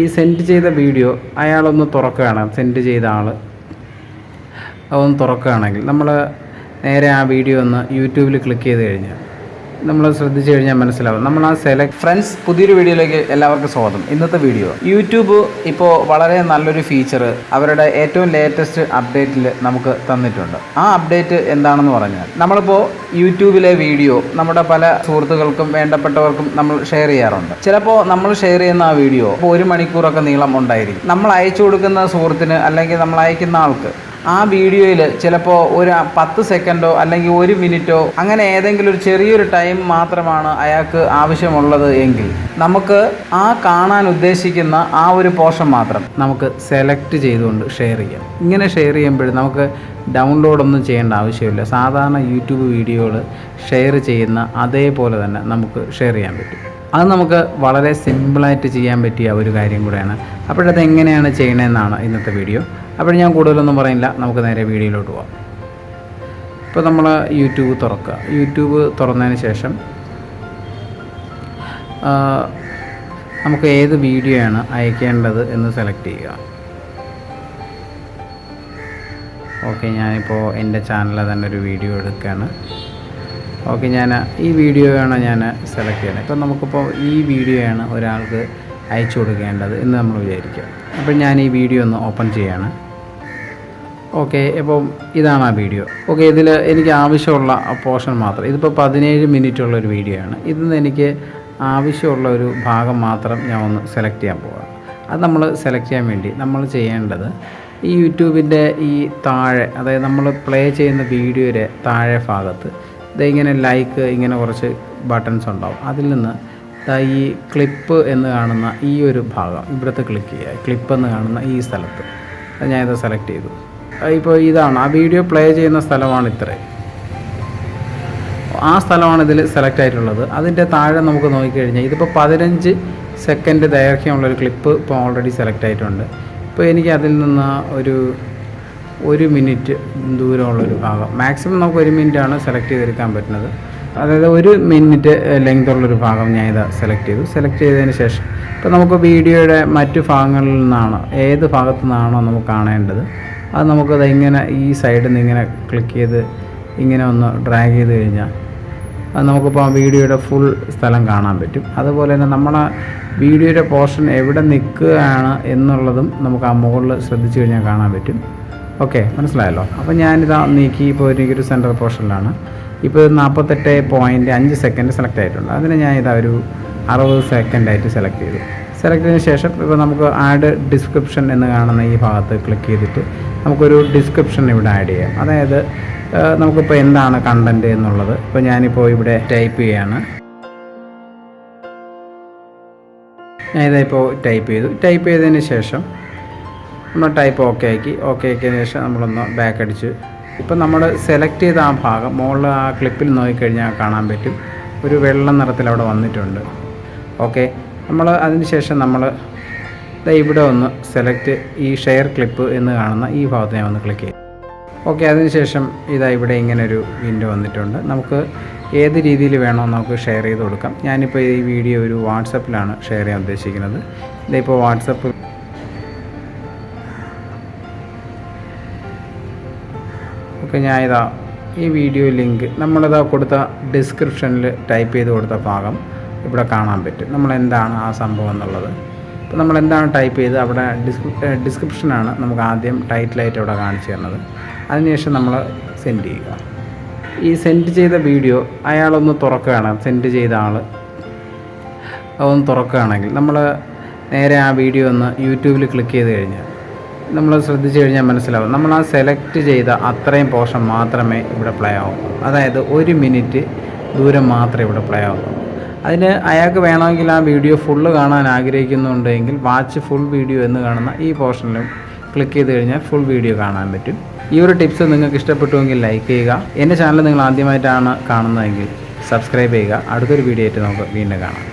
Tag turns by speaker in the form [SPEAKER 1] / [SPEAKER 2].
[SPEAKER 1] ഈ സെൻഡ് ചെയ്ത വീഡിയോ അയാളൊന്ന് തുറക്കുകയാണ്. സെൻഡ് ചെയ്ത ആൾ അതൊന്ന് തുറക്കുകയാണെങ്കിൽ നമ്മൾ നേരെ ആ വീഡിയോ ഒന്ന് യൂട്യൂബിൽ ക്ലിക്ക് ചെയ്ത് കഴിഞ്ഞാൽ നമ്മൾ ശ്രദ്ധിച്ചു കഴിഞ്ഞാൽ മനസ്സിലാവും. നമ്മൾ ആ സെലക്ട് ഫ്രണ്ട്സ് പുതിയൊരു വീഡിയോയിലേക്ക് എല്ലാവർക്കും സ്വാഗതം. ഇന്നത്തെ വീഡിയോ. യൂട്യൂബ് ഇപ്പോൾ വളരെ നല്ലൊരു ഫീച്ചർ അവരുടെ ഏറ്റവും ലേറ്റസ്റ്റ് അപ്ഡേറ്റിൽ നമുക്ക് തന്നിട്ടുണ്ട്. ആ അപ്ഡേറ്റ് എന്താണെന്ന് പറഞ്ഞാൽ നമ്മളിപ്പോൾ യൂട്യൂബിലെ വീഡിയോ നമ്മുടെ പല സുഹൃത്തുക്കൾക്കും വേണ്ടപ്പെട്ടവർക്കും നമ്മൾ ഷെയർ ചെയ്യാറുണ്ട്. ചിലപ്പോൾ നമ്മൾ ഷെയർ ചെയ്യുന്ന ആ വീഡിയോ ഒരു മണിക്കൂറൊക്കെ നീളം ഉണ്ടായിരിക്കും. നമ്മൾ അയച്ചു കൊടുക്കുന്ന സുഹൃത്തിന് അല്ലെങ്കിൽ നമ്മൾ അയക്കുന്ന ആൾക്ക് ആ വീഡിയോയിൽ ചിലപ്പോൾ ഒരു പത്ത് സെക്കൻഡോ അല്ലെങ്കിൽ ഒരു മിനിറ്റോ അങ്ങനെ ഏതെങ്കിലും ഒരു ചെറിയൊരു ടൈം മാത്രമാണ് അയാൾക്ക് ആവശ്യമുള്ളത് എങ്കിൽ നമുക്ക് ആ കാണാൻ ഉദ്ദേശിക്കുന്ന ആ ഒരു പോർഷൻ മാത്രം നമുക്ക് സെലക്ട് ചെയ്തുകൊണ്ട് ഷെയർ ചെയ്യാം. ഇങ്ങനെ ഷെയർ ചെയ്യുമ്പോൾ നമുക്ക് ഡൗൺലോഡ് ഒന്നും ചെയ്യേണ്ട ആവശ്യമില്ല. സാധാരണ യൂട്യൂബ് വീഡിയോകൾ ഷെയർ ചെയ്യുന്ന അതേപോലെ തന്നെ നമുക്ക് ഷെയർ ചെയ്യാൻ പറ്റും. അത് നമുക്ക് വളരെ സിമ്പിളായിട്ട് ചെയ്യാൻ പറ്റിയ ഒരു കാര്യം കൂടെയാണ്. അപ്പോഴത് എങ്ങനെയാണ് ചെയ്യണമെന്നാണ് ഇന്നത്തെ വീഡിയോ അപ്പോൾ ഞാൻ കൂടുതലൊന്നും പറയില്ല നമുക്ക് നേരെ വീഡിയോയിലോട്ട് പോകാം ഇപ്പോൾ നമ്മൾ യൂട്യൂബ് തുറക്കുക. യൂട്യൂബ് തുറന്നതിന് ശേഷം നമുക്ക് ഏത് വീഡിയോ ആണ് അയക്കേണ്ടത് എന്ന് സെലക്ട് ചെയ്യുക. ഓക്കെ ഞാനിപ്പോൾ എന്റെ ചാനലിൽ തന്നെ ഒരു വീഡിയോ എടുക്കുകയാണ്. ഓക്കെ ഞാൻ ഈ വീഡിയോയാണ് ഞാൻ സെലക്ട് ചെയ്യുന്നത്. ഇപ്പം നമുക്കിപ്പോൾ ഈ വീഡിയോയാണ് ഒരാൾക്ക് അയച്ചു കൊടുക്കേണ്ടത് എന്ന് നമ്മൾ വിചാരിക്കുക. അപ്പം ഞാൻ ഈ വീഡിയോ ഒന്ന് ഓപ്പൺ ചെയ്യാണ്. ഓക്കെ ഇപ്പം ഇതാണ് ആ വീഡിയോ ഓക്കെ ഇതിൽ എനിക്ക് ആവശ്യമുള്ള പോർഷൻ മാത്രം. ഇതിപ്പോൾ പതിനേഴ് മിനിറ്റ് ഉള്ളൊരു വീഡിയോ ആണ്. ഇതിൽ നിന്ന് എനിക്ക് ആവശ്യമുള്ള ഒരു ഭാഗം മാത്രം ഞാൻ ഒന്ന് സെലക്ട് ചെയ്യാൻ പോവാം അത് നമ്മൾ സെലക്ട് ചെയ്യാൻ വേണ്ടി നമ്മൾ ചെയ്യേണ്ടത് ഈ യൂട്യൂബിന്റെ ഈ താഴെ അതായത് നമ്മൾ പ്ലേ ചെയ്യുന്ന വീഡിയോയുടെ താഴെ ഭാഗത്ത് ഇങ്ങനെ ലൈക്ക് ഇങ്ങനെ കുറച്ച് ബട്ടൺസ് ഉണ്ടാവും. അതിൽ നിന്ന് ഈ ക്ലിപ്പ് എന്ന് കാണുന്ന ഈ ഒരു ഭാഗം ഇവിടുത്തെ ക്ലിക്ക് ചെയ്യുക. ക്ലിപ്പ് എന്ന് കാണുന്ന ഈ സ്ഥലത്ത്. ഇത് സെലക്ട് ചെയ്തു. ഇപ്പോൾ ഇതാണ്. ആ വീഡിയോ പ്ലേ ചെയ്യുന്ന സ്ഥലമാണ് ഇത്രയും ആ സ്ഥലമാണ് ഇതിൽ സെലക്ട് ആയിട്ടുള്ളത്. അതിന്റെ താഴെ നമുക്ക് നോക്കിക്കഴിഞ്ഞാൽ ഇതിപ്പോൾ പതിനഞ്ച് സെക്കൻഡ് ദൈർഘ്യമുള്ളൊരു ക്ലിപ്പ് ഇപ്പോൾ ഓൾറെഡി സെലക്ട് ആയിട്ടുണ്ട്. ഇപ്പോൾ എനിക്ക് അതിൽ നിന്ന് ഒരു ഒരു മിനിറ്റ് ദൂരമുള്ളൊരു ഭാഗം. മാക്സിമം നമുക്ക് ഒരു മിനിറ്റാണ് സെലക്ട് ചെയ്തെടുക്കാൻ പറ്റുന്നത്. അതായത് ഒരു മിനിറ്റ് ലെങ്ത് ഉള്ളൊരു ഭാഗം ഞാൻ ഇത് സെലക്ട് ചെയ്തു. സെലക്ട് ചെയ്തതിന് ശേഷം ഇപ്പോൾ നമുക്ക് വീഡിയോയുടെ മറ്റു ഭാഗങ്ങളിൽ നിന്നാണ് ഏത് ഭാഗത്തു നിന്നാണോ നമുക്ക് കാണേണ്ടത് അത് നമുക്കത് ഇങ്ങനെ ഈ സൈഡിൽ നിന്ന് ഇങ്ങനെ ക്ലിക്ക് ചെയ്ത് ഇങ്ങനെ ഒന്ന് ഡ്രാഗ് ചെയ്ത് കഴിഞ്ഞാൽ അത് നമുക്കിപ്പോൾ ആ വീഡിയോയുടെ ഫുൾ സ്ഥലം കാണാൻ പറ്റും. അതുപോലെ തന്നെ നമ്മുടെ വീഡിയോയുടെ പോർഷൻ എവിടെ നിൽക്കുകയാണ് എന്നുള്ളതും നമുക്ക് ആ മുകളിൽ ശ്രദ്ധിച്ചു കഴിഞ്ഞാൽ കാണാൻ പറ്റും. ഓക്കെ മനസ്സിലായല്ലോ. അപ്പോൾ ഞാനിതാ നീക്കി ഇപ്പോൾ എനിക്കൊരു സെൻട്രൽ പോർഷനിലാണ് ഇപ്പോൾ നാൽപ്പത്തെട്ട് പോയിന്റ് അഞ്ച് സെക്കൻഡ് സെലക്ട് ആയിട്ടുണ്ട്. അതിന് ഞാൻ ഇതാ ഒരു അറുപത് സെക്കൻഡായിട്ട് സെലക്ട് ചെയ്തു. സെലക്ട് ചെയ്തതിന് ശേഷം ഇപ്പോൾ നമുക്ക് ആഡ് ഡിസ്ക്രിപ്ഷൻ എന്ന് കാണുന്ന ഈ ഭാഗത്ത് ക്ലിക്ക് ചെയ്തിട്ട് നമുക്കൊരു ഡിസ്ക്രിപ്ഷൻ ഇവിടെ ആഡ് ചെയ്യാം. അതായത് നമുക്കിപ്പോൾ എന്താണ് കണ്ടന്റ് എന്നുള്ളത് ഇപ്പോൾ ഞാനിപ്പോൾ ഇവിടെ ടൈപ്പ് ചെയ്യാണ്. ഞാൻ ഇപ്പോൾ ടൈപ്പ് ചെയ്തു. ടൈപ്പ് ചെയ്തതിന് ശേഷം നമ്മൾ ടൈപ്പ് ഓക്കെ ആക്കി. ഓക്കെ ആക്കിയതിന് ശേഷം നമ്മളൊന്ന് ബാക്ക് അടിച്ച്. ഇപ്പം നമ്മൾ സെലക്ട് ചെയ്ത ആ ഭാഗം മുകളിൽ ആ ക്ലിപ്പിൽ നോക്കിക്കഴിഞ്ഞാൽ കാണാൻ പറ്റും. ഒരു വെള്ളം നിറത്തിൽ അവിടെ വന്നിട്ടുണ്ട്. ഓക്കെ നമ്മൾ അതിന് ശേഷം നമ്മൾ ഇവിടെ ഒന്ന് സെലക്ട് ഈ ഷെയർ ക്ലിപ്പ് എന്ന് കാണുന്ന ഈ ഭാഗത്ത് ഞാൻ ഒന്ന് ക്ലിക്ക് ചെയ്യും ഓക്കെ അതിനുശേഷം ഇതാ ഇവിടെ ഇങ്ങനെ ഒരു വിൻഡോ വന്നിട്ടുണ്ട്. നമുക്ക് ഏത് രീതിയിൽ വേണോ നമുക്ക് ഷെയർ ചെയ്ത് കൊടുക്കാം. ഞാനിപ്പോൾ ഈ വീഡിയോ ഒരു വാട്സപ്പിലാണ് ഷെയർ ചെയ്യാൻ ഉദ്ദേശിക്കുന്നത്. ഇതിപ്പോൾ വാട്സപ്പ് ഞാൻ ഇതാ ഈ വീഡിയോ ലിങ്ക് നമ്മളിതാ കൊടുത്ത ഡിസ്ക്രിപ്ഷനിൽ ടൈപ്പ് ചെയ്ത് കൊടുത്ത ഭാഗം ഇവിടെ കാണാൻ പറ്റും. നമ്മൾ എന്താണ് ആ സംഭവം എന്നുള്ളത്. അപ്പോൾ നമ്മൾ എന്താണ് ടൈപ്പ് ചെയ്ത് അവിടെ ഡിസ്ക്രി ഡിസ്ക്രിപ്ഷനാണ് നമുക്ക് ആദ്യം ടൈറ്റിലായിട്ട് അവിടെ കാണിച്ചു തരുന്നത്. അതിനുശേഷം നമ്മൾ സെൻഡ് ചെയ്യുക. ഈ സെൻഡ് ചെയ്ത വീഡിയോ അയാളൊന്ന് തുറക്കുകയാണ്. സെൻഡ് ചെയ്ത ആൾ അതൊന്ന് തുറക്കുകയാണെങ്കിൽ നമ്മൾ നേരെ ആ വീഡിയോ ഒന്ന് യൂട്യൂബിൽ ക്ലിക്ക് ചെയ്ത് കഴിഞ്ഞാൽ നമ്മൾ ശ്രദ്ധിച്ചു കഴിഞ്ഞാൽ മനസ്സിലാവും. നമ്മൾ ആ സെലക്ട് ചെയ്ത അത്രയും പോർഷൻ മാത്രമേ ഇവിടെ പ്ലേ ആവും. അതായത് ഒരു മിനിറ്റ് ദൂരം മാത്രമേ ഇവിടെ പ്ലേ ആവുള്ളൂ അതിന് അയാൾക്ക് വേണമെങ്കിൽ ആ വീഡിയോ ഫുള്ള് കാണാൻ ആഗ്രഹിക്കുന്നുണ്ടെങ്കിൽ വാച്ച് ഫുൾ വീഡിയോ എന്ന് കാണുന്ന ഈ പോർഷനിലും ക്ലിക്ക് ചെയ്ത് കഴിഞ്ഞാൽ ഫുൾ വീഡിയോ കാണാൻ പറ്റും. ഈ ഒരു ടിപ്സ് നിങ്ങൾക്ക് ഇഷ്ടപ്പെട്ടുവെങ്കിൽ ലൈക്ക് ചെയ്യുക. എന്റെ ചാനൽ നിങ്ങൾ ആദ്യമായിട്ടാണ് കാണുന്നതെങ്കിൽ സബ്സ്ക്രൈബ് ചെയ്യുക. അടുത്തൊരു വീഡിയോ ആയിട്ട് നമുക്ക് വീണ്ടും കാണാം.